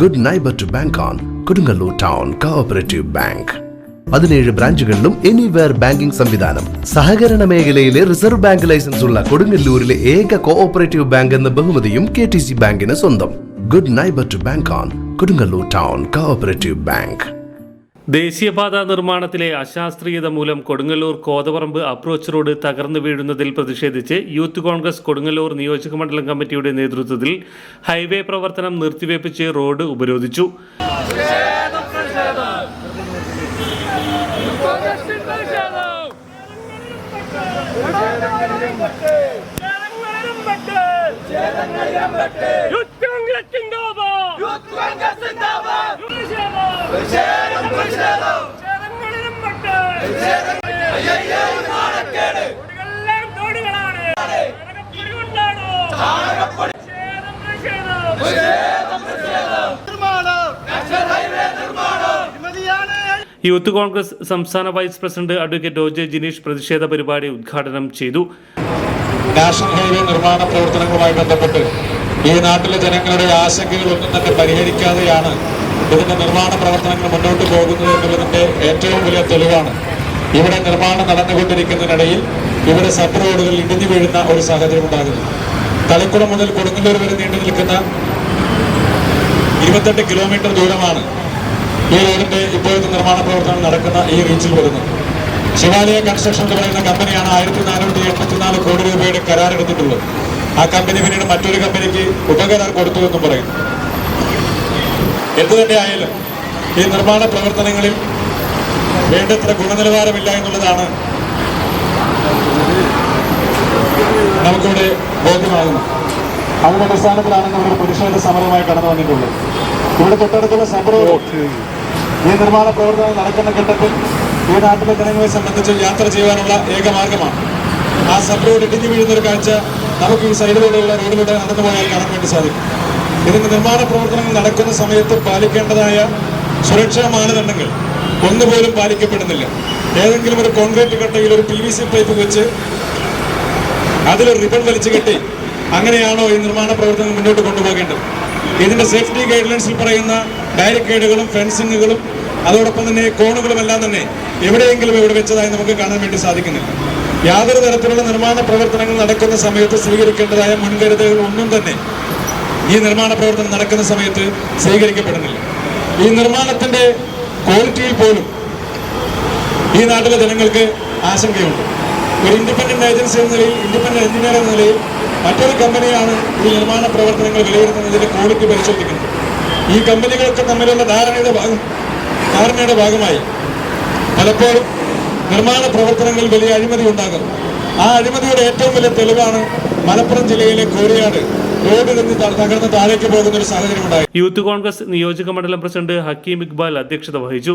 Good neighbour to bank on Kodungallur town cooperative bank പതിനേഴ് ബ്രാഞ്ചുകളിലും anywhere banking സംവിധാനം. സഹകരണ മേഖലയിലെ റിസർവ് ബാങ്ക് ലൈസൻസ് ഉള്ള കൊടുങ്ങല്ലൂരിലെ ഏക കോഓപ്പറേറ്റീവ് ബാങ്ക് എന്ന ബഹുമതിയും കെ ടി സി ബാങ്കിന് സ്വന്തം. Good neighbour to bank on Kodungallur town cooperative bank ദേശീയപാത നിർമ്മാണത്തിലെ അശാസ്ത്രീയത മൂലം കൊടുങ്ങല്ലൂർ കോതപറമ്പ് അപ്രോച്ച് റോഡ് തകർന്നു വീഴുന്നതിൽ പ്രതിഷേധിച്ച് യൂത്ത് കോൺഗ്രസ് കൊടുങ്ങല്ലൂർ നിയോജക മണ്ഡലം കമ്മിറ്റിയുടെ നേതൃത്വത്തിൽ ഹൈവേ പ്രവർത്തനം നിർത്തിവെപ്പിച്ച് റോഡ് ഉപരോധിച്ചു. യൂത്ത് കോൺഗ്രസ് സിന്ദാബാദ് യൂത്ത് കോൺഗ്രസ് സിന്ദാബാദ് പ്രതിഷേധം പ്രതിഷേധം പ്രതിഷേധങ്ങളിലും മട്ട് കൊടികളെല്ലാം തോടുകളാണ് ചാണകപ്പൊടി കൊണ്ടാണോ പ്രതിഷേധം പ്രതിഷേധം യൂത്ത് കോൺഗ്രസ് സംസ്ഥാന vice president advocate O J Jineesh പ്രതിഷേധ പരിപാടി ഉദ്ഘാടനം ചെയ്തു. നാഷണൽ ഹൈവേ നിർമ്മാണ പ്രവർത്തനങ്ങളുമായി ബന്ധപ്പെട്ട് ഈ നാട്ടിലെ ജനങ്ങളുടെ ആശങ്കകളൊന്നും തന്നെ പരിഹരിക്കാതെയാണ് ഇതിന്റെ നിർമ്മാണ പ്രവർത്തനങ്ങൾ മുന്നോട്ട് പോകുന്നത് എന്നുള്ളതിന്റെ ഏറ്റവും വലിയ തെളിവാണ്. ഇവിടെ നിർമ്മാണം നടന്നുകൊണ്ടിരിക്കുന്നതിനിടയിൽ ഇവിടെ സബ് റോഡുകൾ ഇടിഞ്ഞു വീഴുന്ന ഒരു സാഹചര്യം ഉണ്ടാകുന്നു. തളിക്കുളം മുതൽ കൊടുങ്ങല്ലൂർ വരെ നീണ്ടു നിൽക്കുന്ന ഇരുപത്തെട്ട് കിലോമീറ്റർ ദൂരമാണ് ഈ റോഡിന്റെ ഇപ്പോഴത്തെ നിർമ്മാണ പ്രവർത്തനം നടക്കുന്ന ഈ റീച്ചിൽ വരുന്നത്. ശിവാലയ കൺസ്ട്രക്ഷൻ എന്ന് പറയുന്ന കമ്പനിയാണ് ആയിരത്തി നാനൂറ്റി എൺപത്തിനാല് കോടി രൂപയുടെ കരാർ എടുത്തിട്ടുള്ളത്. ആ കമ്പനി പിന്നീട് മറ്റൊരു കമ്പനിക്ക് ഉപകരാർ കൊടുത്തു എന്നും പറയുന്നു. എന്തു തന്നെ ആയാലും ഈ നിർമ്മാണ പ്രവർത്തനങ്ങളിൽ വേണ്ടത്ര ഗുണനിലവാരമില്ല എന്നുള്ളതാണ് നമുക്കിവിടെ ബോധ്യമാകുന്നത്. അതിന്റെ അടിസ്ഥാനത്തിലാണ് നമ്മുടെ പ്രതിഷേധ സമരമായി കടന്നു വന്നിട്ടുള്ളത്. ഇവിടെ തൊട്ടടുത്തുള്ള സംഭവം ഈ നിർമ്മാണ പ്രവർത്തനം നടക്കുന്ന ഘട്ടത്തിൽ ഈ നാട്ടിലെ ജനങ്ങളെ സംബന്ധിച്ച് യാത്ര ചെയ്യാനുള്ള ഏക മാർഗമാണ്. ആ സബ് റോഡ് ഇടിഞ്ഞു വീഴുന്ന ഒരു കാഴ്ച നമുക്ക് ഈ സൈഡിലൂടെയുള്ള റോഡിലൂടെ നടന്നു പോയാൽ കാണാൻ വേണ്ടി സാധിക്കും. ഇതിന്റെ നിർമ്മാണ പ്രവർത്തനങ്ങൾ നടക്കുന്ന സമയത്ത് പാലിക്കേണ്ടതായ സുരക്ഷാ മാനദണ്ഡങ്ങൾ ഒന്നുപോലും പാലിക്കപ്പെടുന്നില്ല. ഏതെങ്കിലും ഒരു കോൺക്രീറ്റ് കട്ടയിൽ ഒരു പി വി സി പൈപ്പ് വെച്ച് അതിലൊരു റിബൺ വലിച്ചു കെട്ടി അങ്ങനെയാണോ ഈ നിർമ്മാണ പ്രവർത്തനം മുന്നോട്ട് കൊണ്ടുപോകേണ്ടത്? ഇതിന്റെ സേഫ്റ്റി ഗൈഡ് ലൈൻസിൽ പറയുന്ന ബാരിക്കേഡുകളും ഫെൻസിങ്ങുകളും അതോടൊപ്പം തന്നെ കോണുകളും എല്ലാം തന്നെ എവിടെയെങ്കിലും ഇവിടെ വെച്ചതായി നമുക്ക് കാണാൻ വേണ്ടി സാധിക്കുന്നില്ല. യാതൊരു തരത്തിലുള്ള നിർമ്മാണ പ്രവർത്തനങ്ങൾ നടക്കുന്ന സമയത്ത് സ്വീകരിക്കേണ്ടതായ മുൻകരുതലുകൾ ഒന്നും തന്നെ ഈ നിർമ്മാണ പ്രവർത്തനം നടക്കുന്ന സമയത്ത് സ്വീകരിക്കപ്പെടുന്നില്ല. ഈ നിർമ്മാണത്തിന്റെ ക്വാളിറ്റിയിൽ പോലും ഈ നാട്ടിലെ ജനങ്ങൾക്ക് ആശങ്കയുണ്ട്. ഒരു ഇൻഡിപെൻഡന്റ് ഏജൻസി എന്ന നിലയിൽ ഇൻഡിപെൻഡന്റ് എഞ്ചിനീയർ എന്ന നിലയിൽ മറ്റൊരു കമ്പനിയാണ് ഈ നിർമ്മാണ പ്രവർത്തനങ്ങൾ വിലയിരുത്തുന്നതിന്റെ ക്വാളിറ്റി പരിശോധിക്കുന്നത്. ഈ കമ്പനികൾക്ക് തമ്മിലുള്ള ധാരണയുടെ ഭാഗം ധാരണയുടെ ഭാഗമായി പലപ്പോഴും നിർമ്മാണ പ്രവർത്തനങ്ങളിൽ വലിയ അഴിമതി ഉണ്ടാകും ആ അഴിമതിയുടെ ഏറ്റവും വലിയ തെളിവാണ് മലപ്പുറം ജില്ലയിലെ കോരിയാട് പോകുന്ന ഒരു യൂത്ത് കോൺഗ്രസ് നിയോജക മണ്ഡലം പ്രസിഡന്റ് ഹക്കീം ഇക്ബാൽ അധ്യക്ഷത വഹിച്ചു.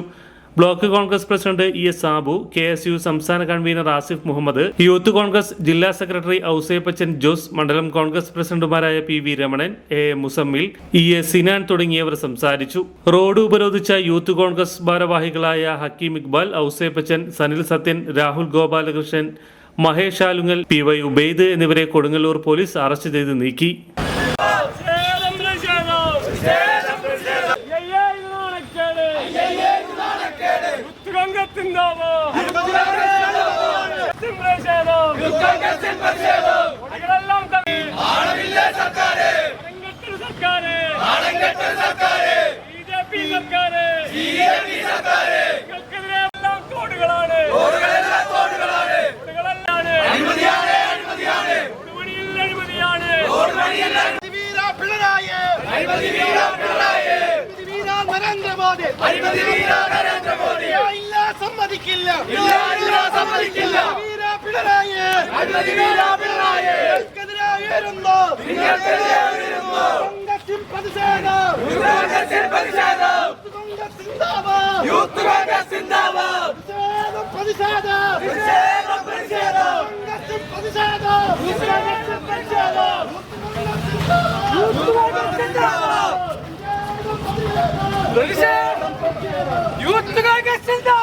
Block Congress president E S Sabu K S U സംസ്ഥാന കൺവീനർ ആസിഫ് മുഹമ്മദ് യൂത്ത് കോൺഗ്രസ് ജില്ലാ സെക്രട്ടറി ഔസേപ്പച്ചൻ ജോസ് മണ്ഡലം കോൺഗ്രസ് പ്രസിഡന്റുമാരായ P V Ramanan A Muzammil E A Sinan തുടങ്ങിയവർ സംസാരിച്ചു. റോഡ് ഉപരോധിച്ച യൂത്ത് കോൺഗ്രസ് ഭാരവാഹികളായ ഹക്കീം ഇക്ബാൽ ഔസേപ്പച്ചൻ സനിൽ സത്യൻ രാഹുൽ ഗോപാലകൃഷ്ണൻ മഹേഷ് ആലുങ്ങൽ പി വൈ ഉബൈദ് എന്നിവരെ കൊടുങ്ങല്ലൂർ പോലീസ് അറസ്റ്റ് ചെയ്ത് നീക്കി. സമ്മതിക്കില്ല സമ്മതിക്കില്ല. പിണറായി പിണറായി ഉയരുന്നു. കോൺഗ്രസിൻ പ്രതിഷേധം കോൺഗ്രസിൽ പ്രതിഷേധം യൂത്ത് കോൺഗ്രസ് സിന്ദാബാദ് പ്രതിഷേധം പ്രതിഷേധം പ്രതിഷേധം കോൺഗ്രസിൻ പ്രതിഷേധം യൂത്ത് കോൺഗ്രസ്